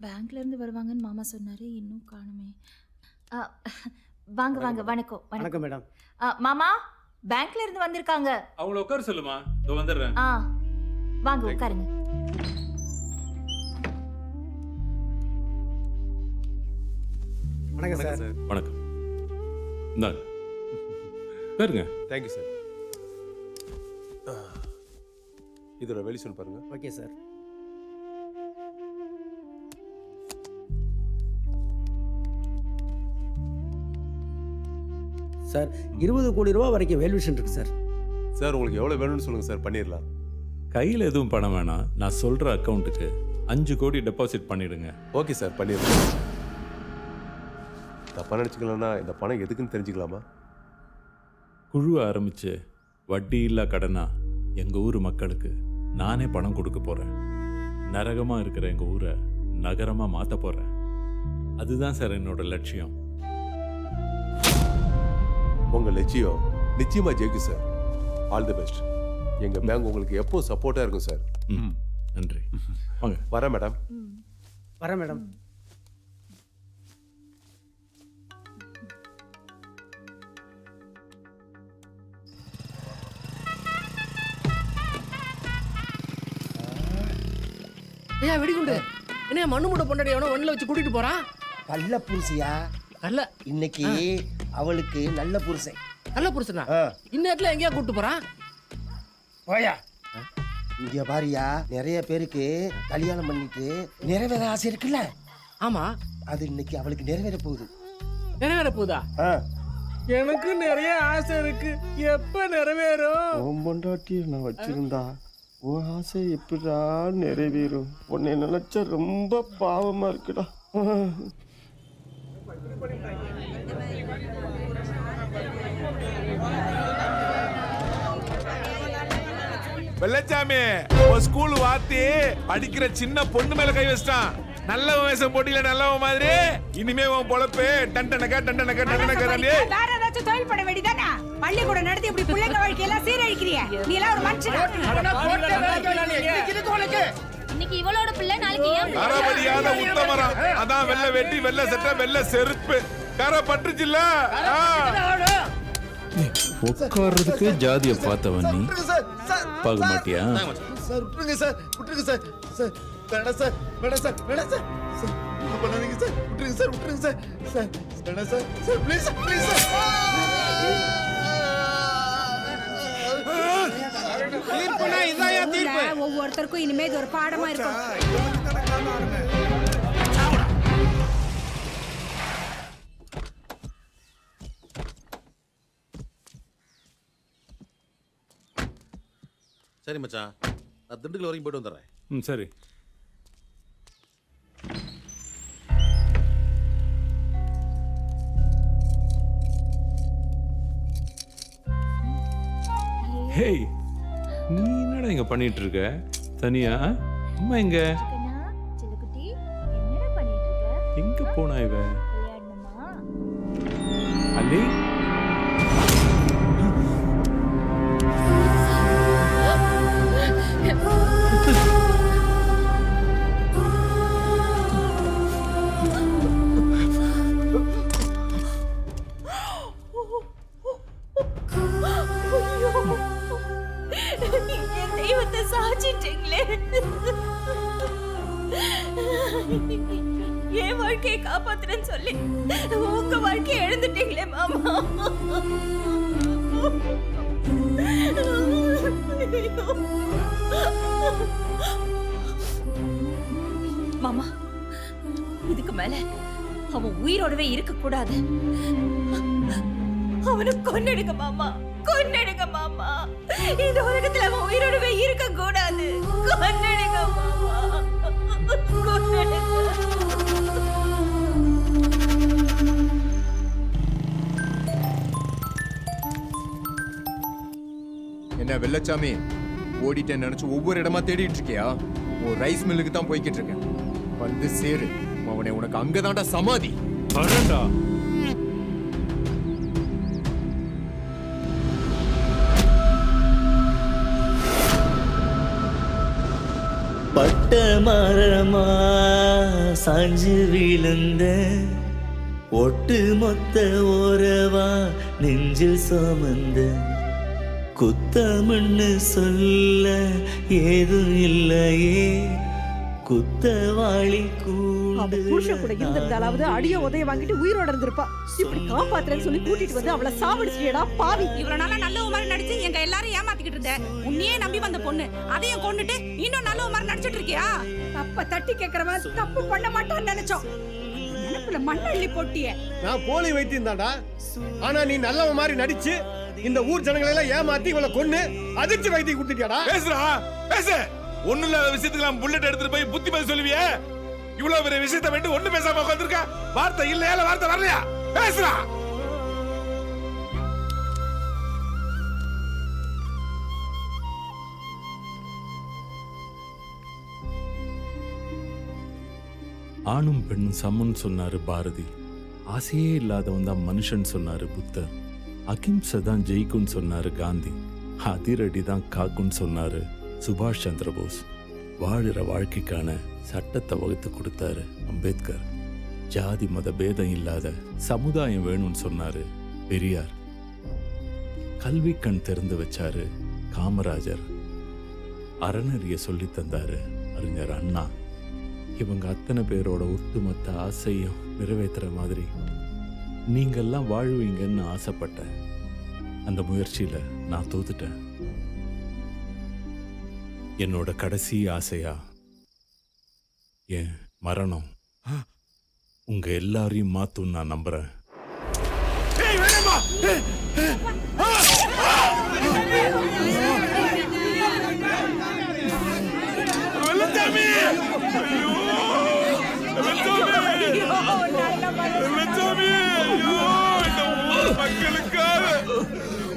பேங்க்ல இருந்து வருவாங்கன்னு மாமா சொன்னாரு. இன்னும் காணுமே. ஆ, வாங்க வாங்க. வணக்கம் வணக்கம். மேடம் ஆ, மாமா பேங்க்ல இருந்து வந்திருக்காங்க. அவங்கள உட்கார சொல்லுமா. இதோ வந்துடுறேன். ஆ வாங்க உட்காருங்க. வணக்கம் சார் வணக்கம். இந்தாங்க உட்காருங்க. தேங்க்யூ சார் இதோட வெளி சொல்லி பாருங்க. ஓகே சார் சார் இருபது கோடி ரூபா வரைக்கும் வேல்யூஷன் இருக்கு சார். சார் உங்களுக்கு எவ்வளோ வேணும்னு சொல்லுங்க சார் பண்ணிடலாம். கையில் எதுவும் பணம் வேணாம். நான் சொல்கிற அக்கௌண்ட்டுக்கு அஞ்சு கோடி டெபாசிட் பண்ணிடுங்க. ஓகே சார் பண்ணிடலாம். தப்பா நினச்சிக்கலன்னா இந்த பணம் எதுக்குன்னு தெரிஞ்சுக்கலாமா? குழு ஆரம்பித்து வட்டி இல்லா கடனா எங்கள் ஊர் மக்களுக்கு நானே பணம் கொடுக்க போகிறேன் நரகமாக இருக்கிற எங்கள் ஊரை நகரமாக மாற்ற போகிறேன் அதுதான் சார் என்னோட லட்சியம். உங்கள் லட்சியம் நிச்சயமா ஜெயிக்கும் சார் ஆல் தி பெஸ்ட் எங்கள் பேங்க் உங்களுக்கு எப்போ சப்போர்ட்டாக இருக்கும் சார் ம். நன்றி. வாங்க. வரேன் மேடம் வரேன் மேடம் ஐயா வெடிகுண்டு. என்ன மண்ணு மூட்டை பொண்டாடி எவனோ வண்டியில் வச்சு கூட்டிட்டு போறான்? நல்ல புருஷியா நல்ல இன்னைக்கு அவளுக்கு நல்ல புருஷன். நல்ல புருஷனா? ஆ. இந்நேரத்துல எங்கேயா கூட்டிட்டு போறான்? போயா. இங்க பாரியா நிறைய பேருக்கு கல்யாணம் பண்ணிட்டு நிறைவேற ஆசை இருக்குல்ல? ஆமா. அது இன்னைக்கு அவளுக்கு நிறைவேற போகுது. நிறைவேற போதா ஆ. எனக்கு நிறைய ஆசை இருக்கு. எப்ப நிறைவேறும்? உன் பொண்டாட்டியை நான் வச்சிருந்தா உன் ஆசை எப்படா நிறைவேறும்? உன்னை நினைச்சா ரொம்ப பாவமா இருக்குடா. வெள்ளச்சாமி ஒரு ஸ்கூல் வாத்தி படிக்கிற சின்ன பொண்ணு மேல கை வச்சிட்டான். நல்ல வேஷம் போட்டியில நல்லவன் மாதிரி. இனிமே உன் பொழப்பு டண்டனக்கா டண்டனக்கா டண்டனக்கா தாண்டி. வேற ஏதாச்சும் தொழில் பண்ண வேண்டியதானே? பள்ளிக்கூடம் நடத்தி இப்படி பிள்ளைங்க வாழ்க்கையெல்லாம் சீரழிக்கிறிய? நீ எல்லாம் ஒரு மனுஷனா? இன்னைக்கு இவளோட பிள்ளை நாளைக்கு ஏன் பிள்ளை? கரபடியாத உத்தமரம். அதான் வெள்ளை வெட்டி வெள்ளை சட்டை வெள்ளை செருப்பு. கரை பட்டுச்சுல்ல ஆ. உட்கார்றதுக்கு ஜாதியை பார்த்தவன் நீ. பார்க்க மாட்டியா? சார் விட்டுருங்க சார் விட்டுருங்க சார். சார் வேணாம் சார் வேணாம் சார் வேணாம் சார். சார் இது பண்ணாதீங்க சார் விட்டுருங்க சார் விட்டுருங்க சார். சார் வேணாம் sir sir please please sir ஊர்ல ஒவ்வொருத்தருக்கும் இனிமே இது ஒரு பாடமா இருக்கும். சரி மச்சான். நான் திண்டுக்கல் வரைக்கும் போயிட்டு வந்துடுறேன். ம் சரி. ஹேய் நீ என்னடா இங்க பண்ணிட்டு இருக்க தனியா? அம்மா எங்க? கண்ணா சின்னக்குட்டி என்னடா பண்ணிட்டு இருக்க எங்க போனா இவ விளையாடணுமா? அலி? என் வாழ்க்கையை காப்பாத்துறேன்னு சொல்லி உங்க வாழ்க்கையை எழுந்துட்டீங்களே மாமா. மாமா இதுக்கு மேல அவன் உயிரோடவே இருக்க கூடாது அவனை கொன்னெடுங்க மாமா. கொன்னெடுங்க மாமா. இந்த உலகத்துல அவன் உயிரோடவே இருக்க கூடாது கொன்னெடுங்க மாமா. வெள்ளச்சாமி ஓடிட்டேன்னு நினைச்சு ஒவ்வொரு இடமா தேடிட்டு இருக்கியா? ஒரு ரைஸ் மில்லுக்கு தான் போய்கிட்டு இருக்கேன். வந்து சேரு. அவனை உனக்கு அங்கதான்டா சமாதி. வரேன்டா பட்ட மரமா சாஞ்சு விழுந்த ஒட்டு மொத்த ஓரவா? நெஞ்சில் சுமந்த குத்தம்னு சொல்ல ஏதும் இல்லையே. குத்தவாளி அவ புருஷன் கூட இருந்திருந்தாலாவது அடிய உதய வாங்கிட்டு உயிரோட இருந்திருப்பா. இப்படி காப்பாத்துறேன்னு சொல்லி கூட்டிட்டு வந்து அவளை சாவடிச்சியடா பாவி. இவ்வளவு நாளா நல்ல மாதிரி நடிச்சு எங்க எல்லாரும் ஏமாத்திக்கிட்டு இருந்த. உன்னையே நம்பி வந்த பொண்ணு. அதையும் கொண்டுட்டு இன்னும் நல்ல மாதிரி நடிச்சிட்டு இருக்கியா? தப்ப தட்டி கேக்குறவன் தப்பு பண்ண மாட்டான்னு நினைச்சோம். நினைப்புல மண்ணள்ளி போட்டியே. நான் போலி வைத்தியம் தான்டா. ஆனா நீ நல்லவன் மாதிரி நடிச்சு இந்த ஊர் ஜனங்களை எல்லாம் ஏமாத்தி இவளை கொன்னு அதிர்ச்சி வைத்தியம் கொடுத்துட்டியாடா. பேசுறா பேசு. ஒண்ணு இல்லாத விஷயத்துக்கு புல்லட் எடுத்துட்டு போய் புத்தி பதில் சொல்லுவியே. இவ்வளவு பெரிய விஷயத்தை வேண்டி ஒண்ணு பேசாம உட்காந்துருக்க வார்த்தை இல்லையா இல்ல வார்த்தை வரலையா? பேசுறா ஆணும் பெண்ணும் சமன் சொன்னாரு பாரதி. ஆசையே இல்லாதவன் தான் மனுஷன் சொன்னாரு புத்தர். அகிம்சை தான் ஜெயிக்கும்னு சொன்னாரு காந்தி. அதிரடி தான் காக்கும்னு சொன்னாரு சுபாஷ் சந்திர போஸ் வாழ்கிற வாழ்க்கைக்கான சட்டத்தை வகுத்து கொடுத்தாரு அம்பேத்கர். ஜாதி மத பேதம் இல்லாத சமுதாயம் வேணும்னு சொன்னாரு பெரியார். கல்வி கண் திறந்து வச்சாரு காமராஜர். அறநெறிய சொல்லி தந்தாரு அறிஞர் அண்ணா. இவங்க அத்தனை பேரோட ஒட்டுமொத்த ஆசையும் நிறைவேற்றுற மாதிரி நீங்கள்லாம் வாழ்வீங்கன்னு ஆசைப்பட்டேன். அந்த முயற்சியில் நான் தோத்துட்டேன். என்னோட கடைசி ஆசையா? என் மரணம். உங்க எல்லாரையும் மாத்தும் நான் நம்புறேன். ஐயோ